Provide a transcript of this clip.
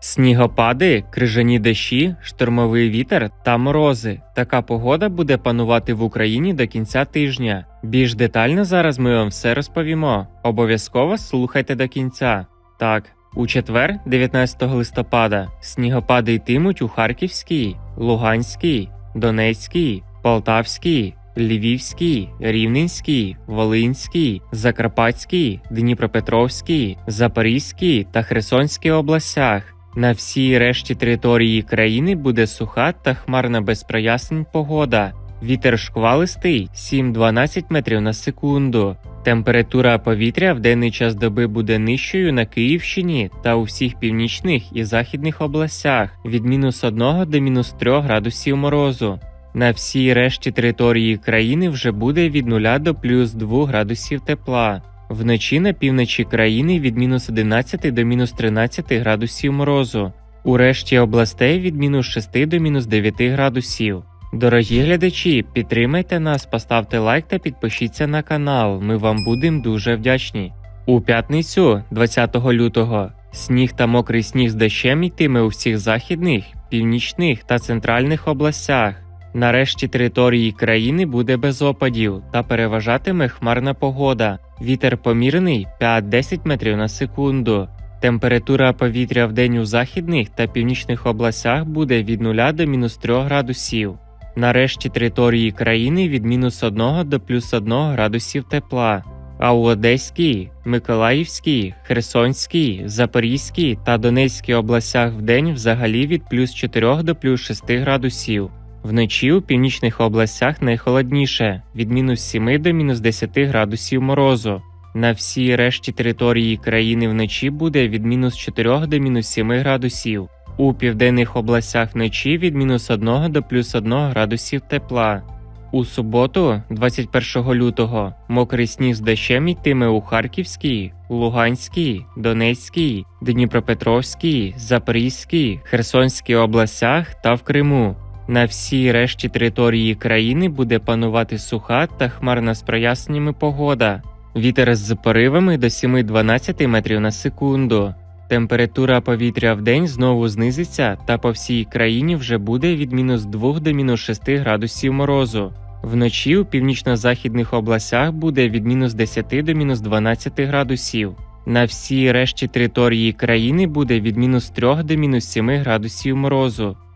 Снігопади, крижані дощі, штормовий вітер та морози. Така погода буде панувати в Україні до кінця тижня. Більш детально зараз ми вам все розповімо. Обов'язково слухайте до кінця. Так, у четвер, 19 листопада, снігопади йтимуть у Харківській, Луганській, Донецькій, Полтавській, Львівській, Рівненській, Волинській, Закарпатській, Дніпропетровській, Запорізькій та Херсонській областях. На всій решті території країни буде суха та хмарна без прояснень погода. Вітер шквалистий 7-12 метрів на секунду. Температура повітря в денний час доби буде нижчою на Київщині та у всіх північних і західних областях від мінус 1 до мінус 3 градусів морозу. На всій решті території країни вже буде від 0 до плюс 2 градусів тепла. Вночі на півночі країни від мінус 11 до мінус 13 градусів морозу. У решті областей від мінус 6 до мінус 9 градусів. Дорогі глядачі, підтримайте нас, поставте лайк та підпишіться на канал. Ми вам будемо дуже вдячні. У п'ятницю, 20 лютого, сніг та мокрий сніг з дощем йтиме у всіх західних, північних та центральних областях. Нарешті території країни буде без опадів та переважатиме хмарна погода. Вітер помірний 5-10 метрів на секунду. Температура повітря в день у західних та північних областях буде від 0 до мінус 3 градусів. Нарешті території країни від мінус 1 до плюс 1 градусів тепла. А у Одеській, Миколаївській, Херсонській, Запорізькій та Донецькій областях вдень взагалі від плюс 4 до плюс 6 градусів. Вночі у північних областях найхолодніше від мінус 7 до мінус 10 градусів морозу. На всій решті території країни вночі буде від мінус 4 до мінус 7 градусів. У південних областях вночі від мінус 1 до плюс 1 градусів тепла. У суботу, 21 лютого, мокрий сніг з дощем йтиме у Харківській, Луганській, Донецькій, Дніпропетровській, Запорізькій, Херсонській областях та в Криму. На всій решті території країни буде панувати суха та хмарна з проясненнями погода. Вітер з поривами до 7-12 метрів на секунду. Температура повітря в день знову знизиться та по всій країні вже буде від мінус 2 до мінус 6 градусів морозу. Вночі у північно-західних областях буде від мінус 10 до мінус 12 градусів. На всій решті території країни буде від мінус 3 до мінус 7 градусів морозу.